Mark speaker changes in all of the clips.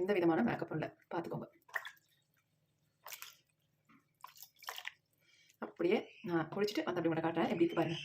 Speaker 1: எந்த விதமான மேக்கப் இல்லை. பார்த்துக்கோங்க அப்படியே நான் குளிச்சுட்டு வந்து அப்படி மட்டும் காட்டுறேன். எப்படி இருக்கு பாருங்க.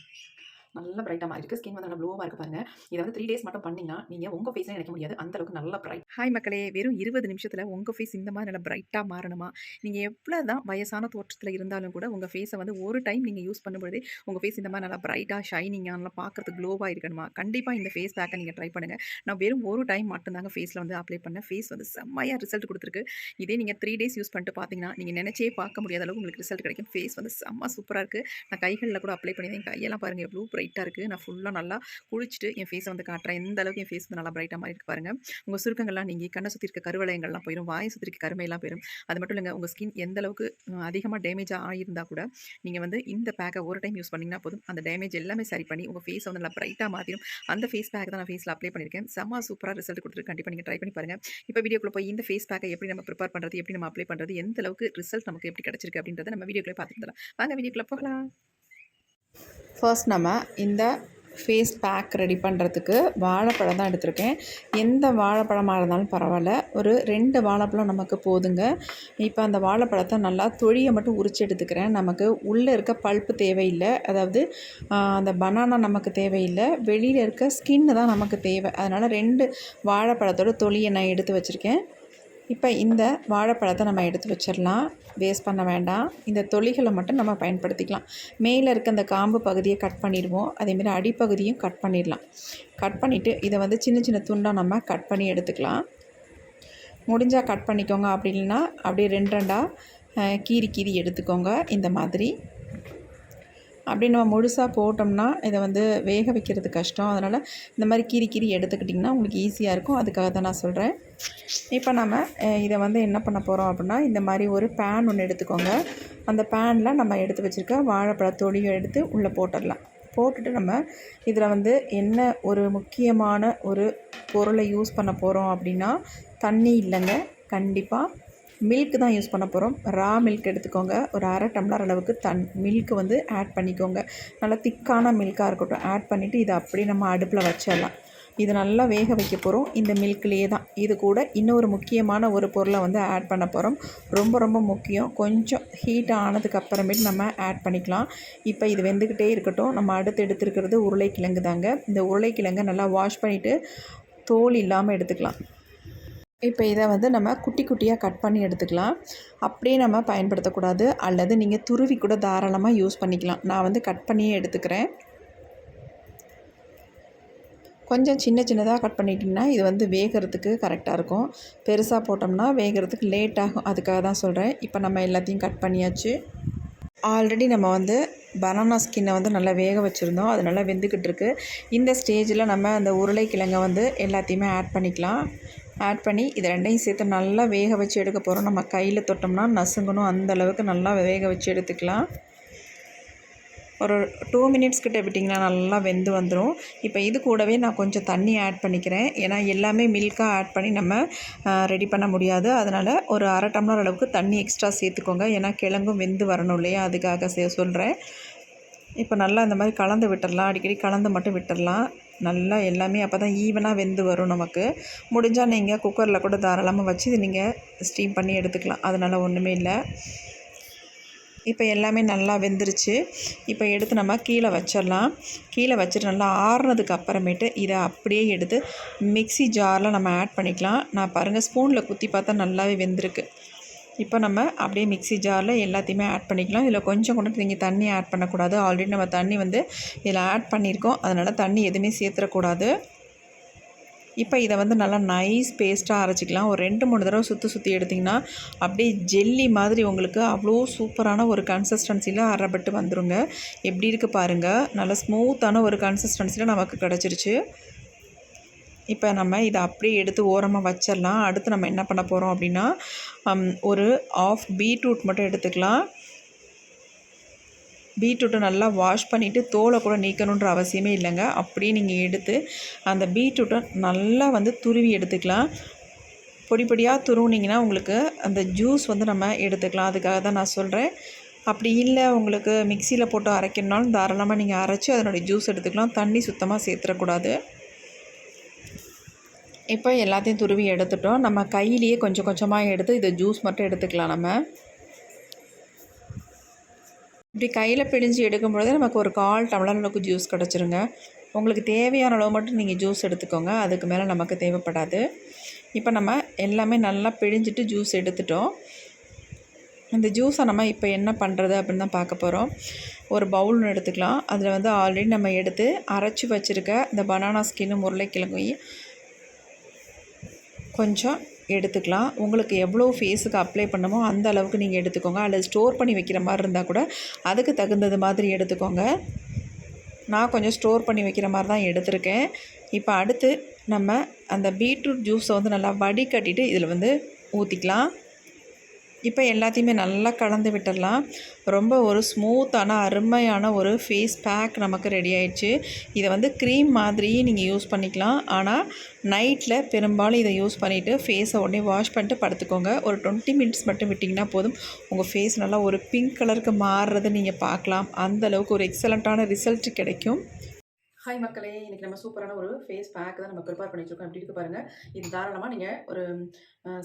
Speaker 1: நல்ல பிரைட்டாக இருக்குது ஸ்கின் வந்து நல்லா ப்ளோவாக இருக்குது பாருங்கள் இதை வந்து த்ரீ டேஸ் மட்டும் பண்ணிங்கன்னா நீங்கள் உங்கள் ஃபேஸில் நினைக்க முடியாது. அந்த அளவுக்கு நல்ல பிரைட் ஹாய் மக்களே வெறும் இருபது நிமிஷத்தில் உங்கள் ஃபேஸ் இந்த மாதிரி நல்லா பிரைட்டாக மாறணுமா? நீங்கள் எவ்வளோ தான் வயசான தோற்றத்தில் இருந்தாலும் கூட உங்கள் ஃபேஸை வந்து ஒரு டைம் நீங்கள் யூஸ் பண்ணும்போது உங்கள் ஃபேஸ் இந்த மாதிரி நல்லா பிரைட்டாக ஷைனிங்காக நல்லா பார்க்குறதுக்கு க்ளோவாக இருக்கணுமா? கண்டிப்பாக இந்த ஃபேஸ் பேக்கை நீங்கள் ட்ரை பண்ணுங்கள் நான் வெறும் ஒரு டைம் மட்டும்தாங்க ஃபேஸில் வந்து அப்ளை பண்ணேன். ஃபேஸ் வந்து செம்மையாக ரிசல்ட் கொடுத்துருக்கு. இதே நீங்கள் த்ரீ டேஸ் யூஸ் பண்ணிட்டு பார்த்தீங்கன்னா நீங்கள் நினச்சே பார்க்க முடியாத அளவுக்கு உங்களுக்கு ரிசல்ட் கிடைக்கும். ஃபேஸ் வந்து செம்ம சூப்பராக இருக்குது நான் கைகளில் கூட அப்ளை பண்ணியிருந்தேன். கையெல்லாம் பாருங்கள் எவ்வளோ பிரைட்டாக இருக்குது நான் ஃபுல்லாக நல்லா குளிச்சுட்டு என் ஃபேஸை வந்து காட்டுறேன். எந்த அளவுக்கு என் ஃபேஸ் வந்து நல்லா பிரைட்டாக மாதிரி இருக்கு பாருங்கள் உங்கள் சுருக்கங்கள்லாம் நீங்கள் கண்ணை சுற்றி இருக்க கருவளையங்கள்லாம் போயிடும் வாயை சுற்றி இருக்க கருமையெல்லாம் போயிடும் அது மட்டும் இல்லைங்க உங்கள் ஸ்கின் எந்த அளவுக்கு அதிகமாக டேமேஜாக ஆகியிருந்தால் கூட நீங்கள் வந்து இந்த பேக்கை ஒரு டைம் யூஸ் பண்ணிங்கன்னா போதும். அந்த டேமேஜ் எல்லாமே சரி பண்ணி உங்கள் ஃபேஸை வந்து நல்லா பிரைட்டாக மாற்றிடும் அந்த ஃபேஸ் பேக் தான் நான் ஃபேஸில் அப்ளை பண்ணியிருக்கேன். செம்ம சூப்பராக ரிசல்ட் கொடுத்துருக்கு. கண்டிப்பாக நீங்கள் ட்ரை பண்ணி பாருங்கள் இப்போ வீடியோக்குள்ள போய் இந்த ஃபேஸ் பேக்கை எப்படி நம்ம ப்ரிப்பேர் பண்ணுறது எப்படி நம்ம அப்ளை பண்ணுறது எந்த அளவுக்கு ரிசல்ட் நமக்கு எப்படி கிடச்சிருக்கு அப்படின்றத நம்ம வீடியோக்குள்ளே பார்த்துருந்தலாம் வாங்க வீடியோக்குள்ளே போகலாம். ஃபர்ஸ்ட் நம்ம இந்த ஃபேஸ் பேக் ரெடி பண்ணுறதுக்கு வாழைப்பழம் தான் எடுத்திருக்கேன். எந்த வாழைப்பழமாக இருந்தாலும் பரவாயில்ல. ஒரு ரெண்டு வாழைப்பழம் நமக்கு போதுங்க. இப்போ அந்த வாழைப்பழத்தை நல்லா தொழியை மட்டும் உரிச்சு எடுத்துக்கிறேன். நமக்கு உள்ளே இருக்க பல்ப்பு தேவையில்லை. அதாவது அந்த பனானா நமக்கு தேவையில்லை. வெளியில் இருக்க ஸ்கின்னு தான் நமக்கு தேவை. அதனால் ரெண்டு வாழைப்பழத்தோட தொழியை நான் எடுத்து வச்சுருக்கேன். இப்போ இந்த வாழைப்பழத்தை நம்ம எடுத்து வச்சிடலாம். வேஸ்ட் பண்ண வேண்டாம். இந்த தொலிகளை மட்டும் நம்ம பயன்படுத்திக்கலாம். மேலே இருக்க அந்த காம்பு பகுதியை கட் பண்ணிடுவோம். அதேமாரி அடிப்பகுதியும் கட் பண்ணிடலாம். கட் பண்ணிவிட்டு இதை வந்து சின்ன சின்ன துண்டாக நம்ம கட் பண்ணி எடுத்துக்கலாம். முடிஞ்சால் கட் பண்ணிக்கோங்க. அப்படி இல்லைன்னா அப்படியே ரெண்டு ரெண்டாக கீறி கீறி எடுத்துக்கோங்க. இந்த மாதிரி. அப்படி நம்ம முழுசாக போட்டோம்னா இதை வந்து வேக வைக்கிறது கஷ்டம். அதனால் இந்த மாதிரி கீறி கீறி எடுத்துக்கிட்டிங்கன்னா உங்களுக்கு ஈஸியாக இருக்கும். அதுக்காக தான் நான் சொல்கிறேன் இப்போ நம்ம இதை வந்து என்ன பண்ண போகிறோம் அப்படின்னா இந்த மாதிரி ஒரு பேன் ஒன்று எடுத்துக்கோங்க. அந்த பேனில் நம்ம எடுத்து வச்சுருக்க வாழைப்பழ தொலியை எடுத்து உள்ளே போட்டுடலாம். போட்டுட்டு நம்ம இதில் வந்து என்ன ஒரு முக்கியமான ஒரு பொருளை யூஸ் பண்ண போகிறோம் அப்படின்னா தண்ணி இல்லைங்க. கண்டிப்பாக மில்க் தான் யூஸ் பண்ண போகிறோம் ரா மில்க் எடுத்துக்கோங்க. ஒரு அரை டம்ளர் அளவுக்கு தன் மில்க் வந்து ஆட் பண்ணிக்கோங்க. நல்லா திக்கான மில்காக இருக்கட்டும் ஆட் பண்ணிவிட்டு இதை அப்படியே நம்ம அடுப்பில் வச்சிடலாம். இது நல்லா வேக வைக்க போகிறோம் இந்த மில்க்லேயே தான். இது கூட இன்னொரு முக்கியமான ஒரு பொருளை வந்து ஆட் பண்ண போகிறோம் ரொம்ப ரொம்ப முக்கியம். கொஞ்சம் ஹீட் ஆனதுக்கு அப்புறமேட்டு நம்ம ஆட் பண்ணிக்கலாம். இப்போ இது வெந்துக்கிட்டே இருக்கட்டும். நம்ம அடுத்து எடுத்துருக்கிறது உருளைக்கிழங்கு தாங்க. இந்த உருளைக்கிழங்கை நல்லா வாஷ் பண்ணிவிட்டு தோல் இல்லாமல் எடுத்துக்கலாம். இப்போ இதை வந்து நம்ம குட்டி குட்டியாக கட் பண்ணி எடுத்துக்கலாம். அப்படியே நம்ம பயன்படுத்தக்கூடாது. அல்லது நீங்கள் துருவி கூட தாராளமாக யூஸ் பண்ணிக்கலாம். நான் வந்து கட் பண்ணியே எடுத்துக்கிறேன். கொஞ்சம் சின்ன சின்னதாக கட் பண்ணிட்டிங்கன்னா இது வந்து வேகிறதுக்கு கரெக்டாக இருக்கும். பெருசாக போட்டோம்னா வேகிறதுக்கு லேட் ஆகும். அதுக்காக தான் சொல்கிறேன் இப்போ நம்ம எல்லாத்தையும் கட் பண்ணியாச்சு. ஆல்ரெடி நம்ம வந்து பனானா ஸ்கின்னை வந்து நல்லா வேக வச்சுருந்தோம். அது நல்லா வெந்துக்கிட்டு இருக்குது இந்த ஸ்டேஜில் நம்ம அந்த உருளைக்கிழங்கை வந்து எல்லாத்தையுமே ஆட் பண்ணிக்கலாம். ஆட் பண்ணி இது ரெண்டையும் சேர்த்து நல்லா வேக வச்சு எடுக்க போகிறோம் நம்ம கையில் தொட்டோம்னா நசுங்கணும். அந்த அளவுக்கு நல்லா வேக வச்சு எடுத்துக்கலாம். ஒரு டூ மினிட்ஸ் கிட்ட விட்டிங்கன்னா நல்லா வெந்து வந்துடும் இப்போ இது கூடவே நான் கொஞ்சம் தண்ணி ஆட் பண்ணிக்கிறேன். ஏன்னா எல்லாமே மில்காக ஆட் பண்ணி நம்ம ரெடி பண்ண முடியாது. அதனால் ஒரு அரை டம்ளர் அளவுக்கு தண்ணி எக்ஸ்ட்ரா சேர்த்துக்கோங்க. ஏன்னா கிழங்கும் வெந்து வரணும் இல்லையா? அதுக்காக சொல்கிறேன் இப்போ நல்லா இந்த மாதிரி கலந்து விட்டுடலாம் அடிக்கடி கலந்து மட்டும் விட்டுடலாம் நல்லா எல்லாமே அப்போ தான் ஈவனாக வெந்து வரும் நமக்கு. முடிஞ்சால் நீங்கள் குக்கரில் கூட தாராளமாக வச்சு இது நீங்கள் ஸ்டீம் பண்ணி எடுத்துக்கலாம். அதனால் ஒன்றுமே இல்லை. இப்போ எல்லாமே நல்லா வெந்துருச்சு. இப்போ எடுத்து நம்ம கீழே வச்சிடலாம். கீழே வச்சுட்டு நல்லா ஆறுனதுக்கு அப்புறமேட்டு இதை அப்படியே எடுத்து மிக்ஸி ஜாரில் நம்ம ஆட் பண்ணிக்கலாம். நான் பாருங்கள் ஸ்பூனில் குத்தி பார்த்தா நல்லாவே வெந்திருக்கு. இப்போ நம்ம அப்படியே மிக்ஸி ஜாரில் எல்லாத்தையுமே ஆட் பண்ணிக்கலாம். இதில் கொஞ்சம் கூட நீங்கள் தண்ணி ஆட் பண்ணக்கூடாது. ஆல்ரெடி நம்ம தண்ணி வந்து இதில் ஆட் பண்ணியிருக்கோம். அதனால் தண்ணி எதுவுமே சேர்த்துடக்கூடாது இப்போ இதை வந்து நல்லா நைஸ் பேஸ்ட்டாக அரைச்சிக்கலாம். ஒரு ரெண்டு மூணு தடவை சுற்றி சுற்றி எடுத்திங்கன்னா அப்படியே ஜெல்லி மாதிரி உங்களுக்கு அவ்வளோ சூப்பரான ஒரு கன்சிஸ்டன்சியில் அரைப்பட்டு வந்துடுங்க எப்படி இருக்குது பாருங்கள் நல்லா ஸ்மூத்தான ஒரு கன்சிஸ்டன்சியில் நமக்கு கிடச்சிருச்சு. இப்போ நம்ம இதை அப்படியே எடுத்து ஓரமாக வச்சிடலாம். அடுத்து நம்ம என்ன பண்ண போகிறோம் அப்படின்னா ஒரு ஆஃப் பீட்ரூட் மட்டும் எடுத்துக்கலாம். பீட்ரூட்டை நல்லா வாஷ் பண்ணிவிட்டு தோலை கூட நீக்கணுன்ற அவசியமே இல்லைங்க. அப்படியே நீங்கள் எடுத்து அந்த பீட்ரூட்டை நல்லா வந்து துருவி எடுத்துக்கலாம். பொடி பொடியாக துருவுனிங்கன்னா உங்களுக்கு அந்த ஜூஸ் வந்து நம்ம எடுத்துக்கலாம். அதுக்காக தான் நான் சொல்கிறேன் அப்படி இல்லை உங்களுக்கு மிக்சியில் போட்டு அரைக்கணும்னாலும் தாராளமாக நீங்கள் அரைச்சி அதனுடைய ஜூஸ் எடுத்துக்கலாம். தண்ணி சுத்தமாக சேர்த்துடக்கூடாது. இப்போ எல்லாத்தையும் துருவி எடுத்துட்டோம். நம்ம கையிலேயே கொஞ்சம் கொஞ்சமாக எடுத்து இதை ஜூஸ் மட்டும் எடுத்துக்கலாம் நம்ம. இப்படி கையில் பிழிஞ்சு எடுக்கும் பொழுது நமக்கு ஒரு கால் டம்ளர் அளவுக்கு ஜூஸ் கிடச்சிருங்க. உங்களுக்கு தேவையான அளவு மட்டும் நீங்கள் ஜூஸ் எடுத்துக்கோங்க. அதுக்கு மேலே நமக்கு தேவைப்படாது. இப்போ நம்ம எல்லாமே நல்லா பிழிஞ்சிட்டு ஜூஸ் எடுத்துட்டோம். இந்த ஜூஸை நம்ம இப்போ என்ன பண்ணுறது அப்படின்னு தான் பார்க்க போகிறோம் ஒரு பவுல் எடுத்துக்கலாம். அதில் வந்து ஆல்ரெடி நம்ம எடுத்து அரைச்சி வச்சுருக்க இந்த பனானா ஸ்கின்னு உருளைக்கிழங்கையும் கொஞ்சம் எடுத்துக்கலாம். உங்களுக்கு எவ்வளோ ஃபேஸுக்கு அப்ளை பண்ணமோ அந்த அளவுக்கு நீங்கள் எடுத்துக்கோங்க. அல்லது ஸ்டோர் பண்ணி வைக்கிற மாதிரி இருந்தால் கூட அதுக்கு தகுந்தது மாதிரி எடுத்துக்கோங்க. நான் கொஞ்சம் ஸ்டோர் பண்ணி வைக்கிற மாதிரி தான் எடுத்திருக்கேன். இப்போ அடுத்து நம்ம அந்த பீட்ரூட் ஜூஸை வந்து நல்லா வடிகட்டிட்டு இதில் வந்து ஊற்றிக்கலாம் இப்போ எல்லாத்தையுமே நல்லா கலந்து விட்டுடலாம். ரொம்ப ஒரு ஸ்மூத்தான அருமையான ஒரு ஃபேஸ் பேக் நமக்கு ரெடி ஆயிடுச்சு. இதை வந்து க்ரீம் மாதிரியே நீங்கள் யூஸ் பண்ணிக்கலாம். ஆனால் நைட்டில் பெரும்பாலும் இதை யூஸ் பண்ணிவிட்டு ஃபேஸை உடனே வாஷ் பண்ணிட்டு படுத்துக்கோங்க. ஒரு டுவெண்ட்டி மினிட்ஸ் மட்டும் விட்டிங்கன்னா போதும். உங்கள் ஃபேஸ் நல்லா ஒரு பிங்க் கலருக்கு மாறுறதை நீங்கள் பார்க்கலாம். அந்தளவுக்கு ஒரு எக்ஸலண்ட்டான ரிசல்ட் கிடைக்கும். ஹாய் மக்களே இன்றைக்கி நம்ம சூப்பரான ஒரு ஃபேஸ் பேக் தான் நம்ம ப்ரிப்பேர் பண்ணி வச்சிருக்கோம் இருக்கு பாருங்கள் இது தாராளமாக நீங்கள் ஒரு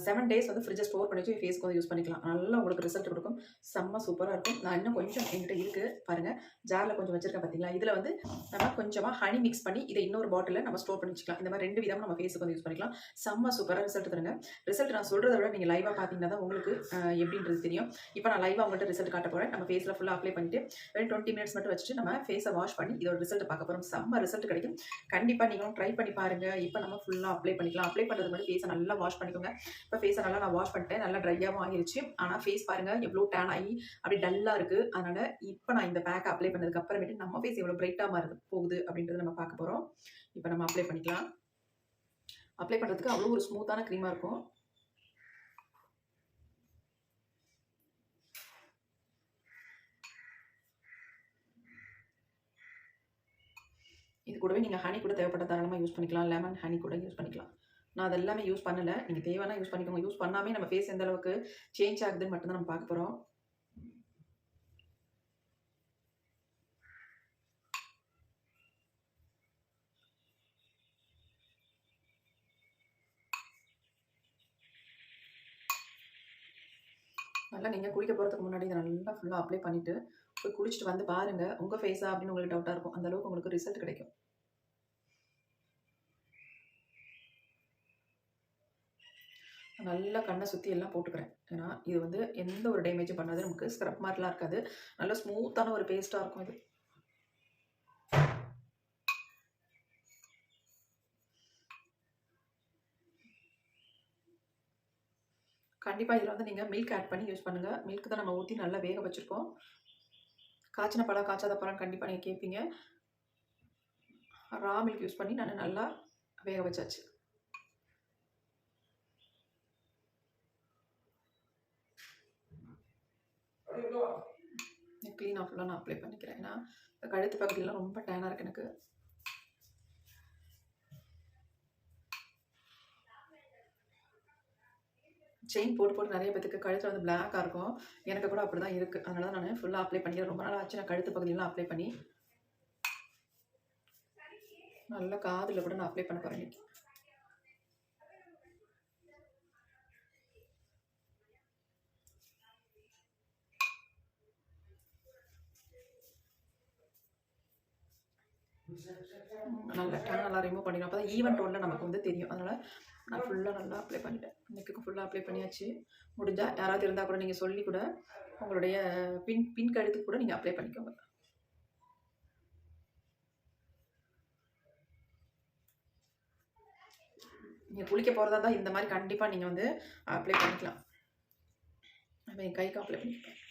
Speaker 1: செவன் டேஸ் வந்து ஃப்ரிட்ஜை ஸ்டோர் பண்ணி வச்சு ஃபேஸ்க்கு வந்து யூஸ் பண்ணிக்கலாம். நல்லா உங்களுக்கு ரிசல்ட் கொடுக்கும். செம்ம சூப்பராக இருக்கும். நான் இன்னும் கொஞ்சம் என்கிட்ட இருக்குது பாருங்கள் ஜாரில் கொஞ்சம் வச்சிருக்கேன் பார்த்தீங்களா இதில் வந்து நம்ம கொஞ்சமாக ஹனி மிக்ஸ் பண்ணி இதை இன்னொரு பாட்டிலில் நம்ம ஸ்டோர் பண்ணி வச்சுக்கலாம். இந்த மாதிரி ரெண்டு விதமாக நம்ம ஃபேஸுக்கு வந்து யூஸ் பண்ணிக்கலாம். செம்ம சூப்பராக ரிசல்ட் தருங்க. ரிசல்ட் நான் சொல்கிறத விட நீங்கள் லைவாக பார்த்தீங்கன்னா தான் உங்களுக்கு எப்படின்றது தெரியும். இப்போ நான் லைவாக உங்கள்கிட்ட ரிசல்ட் காட்ட போகிறேன் நம்ம ஃபேஸில் ஃபுல்லாக அப்ளை பண்ணிட்டு வெறும் டுவெண்ட்டி மினிட்ஸ் மட்டும் வச்சுட்டு நம்ம ஃபேஸை வாஷ் பண்ணி இதோட ரிசல்ட் பார்க்க போகிறோம் செம்ம ரிசல்ட் கிடைக்கும். கண்டிப்பாக நீங்களும் ட்ரை பண்ணி பாருங்கள் இப்போ நம்ம ஃபுல்லாக அப்ளை பண்ணிக்கலாம். அப்ளை பண்ணுறது மட்டும் ஃபேஸை நல்லா வாஷ் பண்ணிக்கோங்க. இப்போ ஃபேஸை நல்லா நான் வாஷ் பண்ணிட்டேன். நல்லா ட்ரையாகவும் ஆகிருச்சு. ஆனால் ஃபேஸ் பாருங்கள் எவ்வளோ டேன் ஆகி அப்படி டல்லாக இருக்குது அதனால் இப்போ நான் இந்த பேக்கை அப்ளை பண்ணதுக்கு அப்புறமேட்டு நம்ம ஃபேஸ் எவ்வளோ பிரைட்டாக மாறுது போகுது அப்படின்றத நம்ம பார்க்க போகிறோம் இப்போ நம்ம அப்ளை பண்ணிக்கலாம். அப்ளை பண்ணுறதுக்கு அவ்வளோ ஒரு ஸ்மூத்தான க்ரீமாக இருக்கும். இது கூடவே நீங்கள் ஹனி கூட தேவைப்பட்ட தாராளமாக யூஸ் பண்ணிக்கலாம். லெமன் ஹனி கூட யூஸ் பண்ணிக்கலாம். நான் அதெல்லாமே யூஸ் பண்ணலை. நீங்கள் தேவைன்னா யூஸ் பண்ணிக்கோங்க. யூஸ் பண்ணாமே நம்ம ஃபேஸ் எந்த அளவுக்கு சேஞ்ச் ஆகுதுன்னு மட்டும்தான் நம்ம பார்க்க போகிறோம் நல்லா நீங்கள் குளிக்க போகிறதுக்கு முன்னாடி இதை நல்லா ஃபுல்லாக அப்ளை பண்ணிவிட்டு போய் குளிச்சுட்டு வந்து பாருங்கள் உங்கள் ஃபேஸாக அப்படின்னு உங்களுக்கு டவுட்டாக இருக்கும். அந்தளவுக்கு உங்களுக்கு ரிசல்ட் கிடைக்கும். ஃபுல்லாக கண்ணை சுற்றி எல்லாம் போட்டுக்கிறேன். ஏன்னா இது வந்து எந்த ஒரு டேமேஜும் பண்ணாது. நமக்கு ஸ்க்ரப் மாதிரிலாம் இருக்காது. நல்ல ஸ்மூத்தான ஒரு பேஸ்ட்டாக இருக்கும் இது. கண்டிப்பாக இதில் வந்து நீங்கள் மில்க் ஆட் பண்ணி யூஸ் பண்ணுங்கள் மில்க் தான் நம்ம ஊற்றி நல்லா வேக வச்சுருக்கோம். காய்ச்சின பழம் காய்ச்சாத பழம் கண்டிப்பாக நீங்கள் கேட்பீங்க ரா மில்க் யூஸ் பண்ணி நான் நல்லா வேக வச்சாச்சு. க்ளீன் ஃபுல்லாக நான் அப்ளை பண்ணிக்கிறேன். ஏன்னா இந்த கழுத்து பகுதியெல்லாம் ரொம்ப டேனாக இருக்குது எனக்கு. செயின் போட்டு போட்டு நிறைய பேத்துக்கு கழுத்தில் வந்து பிளாக்காக இருக்கும். எனக்கு கூட அப்படி தான் இருக்குது அதனால தான் நான் ஃபுல்லாக அப்ளை பண்ணிக்கிறேன். ரொம்ப நாள் ஆச்சு நான் கழுத்து பகுதியெல்லாம் அப்ளை பண்ணி. நல்லா காதில் கூட நான் அப்ளை பண்ண போகிறேன் நல்லா டேன் நல்லா ரிமூவ் பண்ணிடும் அப்போ தான் ஈவன் டோனில் நமக்கு வந்து தெரியும். அதனால் நான் ஃபுல்லாக நல்லா அப்ளை பண்ணிட்டேன். நெக்குக்கு ஃபுல்லாக அப்ளை பண்ணியாச்சு. முடிஞ்சால் யாராவது இருந்தால் கூட நீங்கள் சொல்லி கூட உங்களுடைய பின் பின் கழுத்துக்கு கூட நீங்கள் அப்ளை பண்ணிக்கோங்க. நீங்கள் குளிக்க போகிறதா தான் இந்த மாதிரி கண்டிப்பாக நீங்கள் வந்து அப்ளை பண்ணிக்கலாம். நம்ம என் கைக்கு அப்ளை பண்ணிக்கலாம்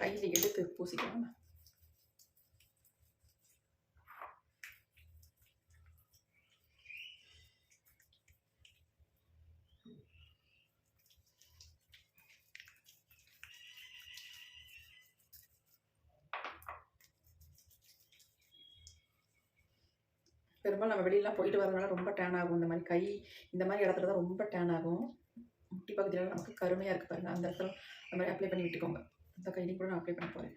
Speaker 1: கையில் எடுத்து பூசிக்கலாம் பெரும்பாலும் நம்ம வெளியெலாம் போயிட்டு வரதுனால ரொம்ப டேன் ஆகும். இந்த மாதிரி கை இந்த மாதிரி இடத்துல தான் ரொம்ப டேன் ஆகும். முட்டி பகுதியில் நமக்கு கருமையாக இருக்குது பாருங்கள் அந்த இடத்துல அந்த மாதிரி அப்ளை பண்ணி விட்டுக்கோங்க. இந்த கையிலையும் கூட நான் அப்ளை பண்ண போகிறேன்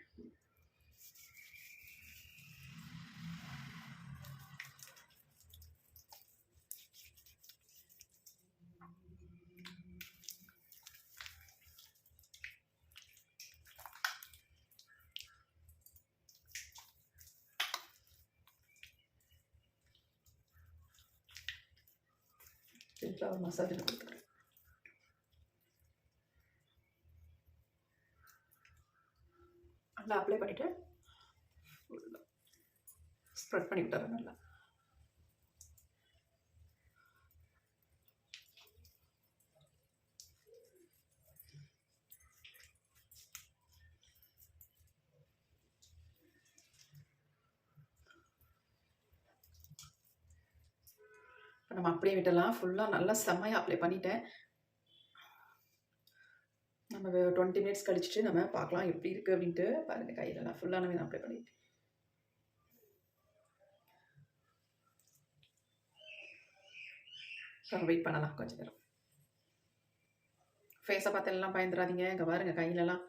Speaker 1: ஃப்ளவர் மசாஜ் கொடுத்துக்கிறேன் நல்லா அப்ளை பண்ணிவிட்டு ஸ்ப்ரெட் பண்ணி விட்டுறேன் நல்லா இப்போ நம்ம அப்படியே விட்டலாம் ஃபுல்லாக நல்லா செம்மையாக அப்ளை பண்ணிட்டேன். நம்ம டுவெண்ட்டி மினிட்ஸ் கழிச்சிட்டு நம்ம பார்க்கலாம் எப்படி இருக்குது அப்படின்ட்டு பாருங்கள் கையிலலாம் ஃபுல்லாக நம்ம அப்ளை பண்ணிட்டேன் வெயிட் பண்ணலாம் கொஞ்சம் நேரம். ஃபேஸை பார்த்து எல்லாம் பயந்துடாதீங்க. இங்கே பாருங்க கையிலலாம்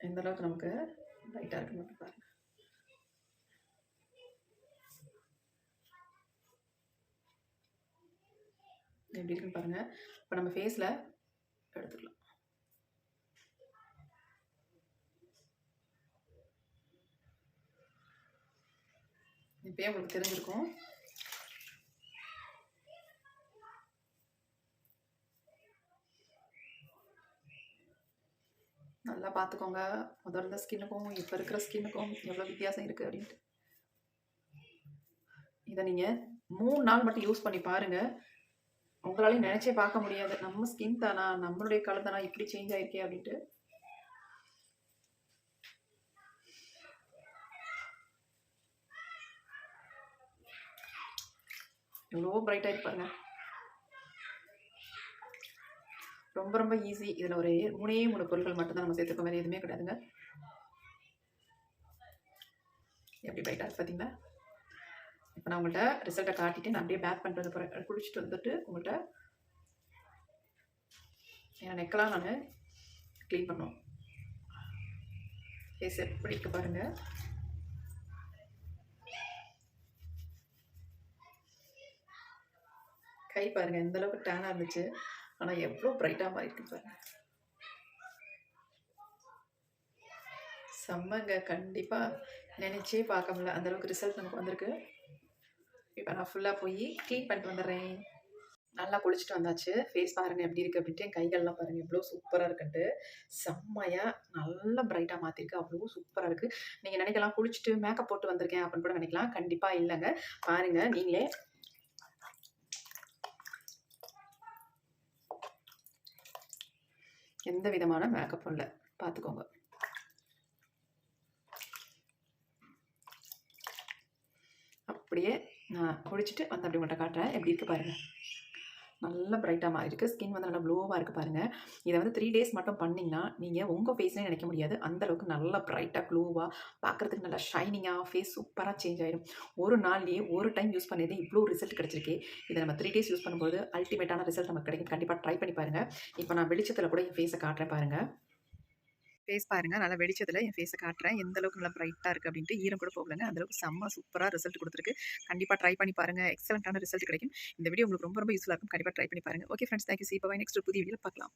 Speaker 1: எந்த அளவுக்கு நமக்கு லைட்டாக இருக்குன்னு மட்டும் பாருங்கள் எப்படி இருக்குன்னு பாருங்க. இப்போ நம்ம ஃபேஸில் எடுத்துக்கலாம். இப்பயே உங்களுக்கு தெரிஞ்சிருக்கும். நல்லா பார்த்துக்கோங்க முதல்ல இருந்த ஸ்கின்னுக்கும் இப்போ இருக்கிற ஸ்கின்னுக்கும் எவ்வளோ வித்தியாசம் இருக்குது அப்படின்ட்டு. இதை நீங்கள் மூணு நாள் மட்டும் யூஸ் பண்ணி பாருங்கள் உங்களாலையும் நினச்சே பார்க்க முடியாது. நம்ம ஸ்கின் தானா? நம்மளுடைய கலர் தானா? இப்படி சேஞ்ச் ஆயிருக்கே அப்படின்ட்டு. எவ்வளோ பிரைட்டாக இருப்பாங்க. ரொம்ப ரொம்ப ஈஸி இதில் ஒரு மூணே மூணு பொருட்கள் மட்டும்தான் நம்ம சேர்த்துக்க வேறு எதுவுமே கிடையாதுங்க. எப்படி பிரைட்டாக இருக்கு பார்த்தீங்களா இப்போ நான் உங்கள்கிட்ட ரிசல்ட்டை காட்டிட்டு நான் அப்படியே பேக் பண்ணிட்டு வந்து போகிறேன் குளிச்சுட்டு வந்துட்டு உங்கள்கிட்ட என் நெக்கெல்லாம் நான் க்ளீன் பண்ணுவோம். ஃபேஸ் எப்படி இருக்கு பாருங்கள் கை பாருங்கள் எந்த அளவுக்கு டேனாக இருந்துச்சு. ஆனால் எவ்வளோ பிரைட்டாக மாறி பாருங்கள் செம்மங்க. கண்டிப்பாக நினச்சே பார்க்க முடியல. அந்தளவுக்கு ரிசல்ட் நமக்கு வந்திருக்கு. இப்போ நான் ஃபுல்லாக போய் க்ளீன் பண்ணிட்டு வந்துடுறேன். நல்லா குளிச்சுட்டு வந்தாச்சு. ஃபேஸ் பாருங்க எப்படி இருக்குது அப்படின்ட்டு. என் கைகள்லாம் பாருங்கள் எவ்வளோ சூப்பராக இருக்குன்ட்டு. செம்மையாக நல்லா பிரைட்டாக மாற்றிருக்கு அவ்வளோ சூப்பராக இருக்குது நீங்கள் நினைக்கலாம் குளிச்சுட்டு மேக்கப் போட்டு வந்திருக்கேன் அப்படின்னு கூட நினைக்கலாம். கண்டிப்பாக இல்லைங்க. பாருங்கள் நீங்களே. எந்த விதமான மேக்கப்பும் இல்லை. பார்த்துக்கோங்க அப்படியே நான் குடிச்சிட்டு வந்து அப்படி உங்கள்கிட்ட காட்டுறேன். எப்படி இருக்குது பாருங்கள் நல்லா பிரைட்டாக மாறி இருக்குது ஸ்கின் வந்து நல்லா க்ளோவாக இருக்குது பாருங்கள் இதை வந்து த்ரீ டேஸ் மட்டும் பண்ணிங்கன்னா நீங்கள் உங்கள் ஃபேஸ்லேயே நினைக்க முடியாது. அந்த அளவுக்கு நல்லா பிரைட்டாக க்ளோவாக பார்க்குறதுக்கு நல்லா ஷைனிங்காக ஃபேஸ் சூப்பராக சேஞ்ச் ஆகிடும் ஒரு நாள்லேயே ஒரு டைம் யூஸ் பண்ணது இவ்வளோ ரிசல்ட் கிடச்சிருக்கு. இதை நம்ம த்ரீ டேஸ் யூஸ் பண்ணும்போது அல்டிமேட்டான ரிசல்ட் நமக்கு கிடைக்கும். கண்டிப்பாக ட்ரை பண்ணி பாருங்கள் இப்போ நான் வெளிச்சத்தில் கூட என் ஃபேஸை காட்டுறேன் பாருங்கள் ஃபேஸ் பாருங்கள் நல்லா வெடிச்சதில் என் ஃபேஸை காட்டுறேன். எந்த அளவுக்கு நல்லா ப்ரைட்டாக இருக்குது அப்படின்ட்டு ஈரம் கூட போகலங்க. அந்த அளவுக்கு செம்ம சூப்பராக ரிசல்ட் கொடுத்துருக்கு. கண்டிப்பாக ட்ரை பண்ணி பாருங்கள் எக்ஸலண்ட்டான ரிசல்ட் கிடைக்கும். இந்த வீடியோ உங்களுக்கு ரொம்ப ரொம்ப யூஸ்ஃபுல்லாக இருக்கும். கண்டிப்பாக ட்ரை பண்ணி பாருங்கள் ஓகே ஃப்ரெண்ட்ஸ் தேங்க்யூ சி இப்போ நெக்ஸ்ட் புதிய வீடியோ பார்க்கலாம்.